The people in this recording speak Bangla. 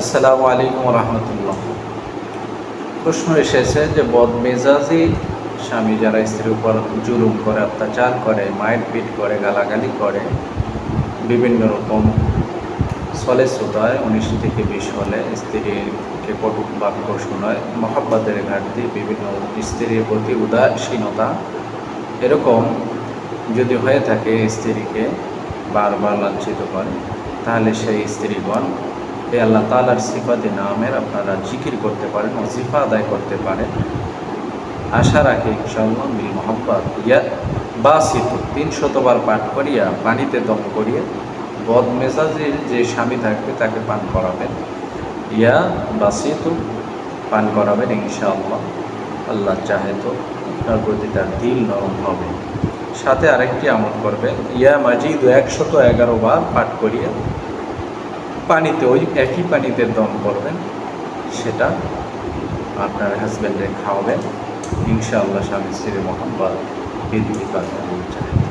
আসসালামু আলাইকুম রহমতুল্লাহ। প্রশ্ন এসেছে যে, বদমেজাজি স্বামী যারা স্ত্রীর উপর জুলুম করে, অত্যাচার করে, মায়ের পিট করে, গালাগালি করে, বিভিন্ন রকম চলে শ্রোতায় উনিশ থেকে বিশ হলে স্ত্রীকে কটুক বাক্য শোনায় মহাব্বাতের ঘাটতি, বিভিন্ন স্ত্রীর প্রতি উদাসীনতা। এরকম যদি হয়ে থাকে স্ত্রীকে বারবার লাঞ্ছিত করে, তাহলে সেই স্ত্রীগণ এই আল্লাহ তালার সিফাতে নামের আপনারা জিকির করতে পারেন ও সিফা আদায় করতে পারেন। আশা রাখি ইনশাল্লাহ মিল মোহাম্মদ ইয়া বাসিত, তিন শতবার পাঠ করিয়া পানিতে দম করিয়ে বদমেজাজের যে স্বামী থাকবে তাকে পান করাবেন। ইয়া বাসিত, পান করাবেন ইনশাআল্লাহ। আল্লাহ চাহে তো আপনার প্রতি তার দিল নরম হবে। সাথে আরেকটি আমল করবেন। ইয়া মাজিদ, একশত এগারো বার পাঠ করিয়ে পানিতে, ওই একই পানিতে দম করবেন, সেটা আপনার হাজব্যান্ডে খাওয়াবেন। ইনশাআল্লাহ স্বামী শ্রী মোহাম্মদ বৃদ্ধি পাবেন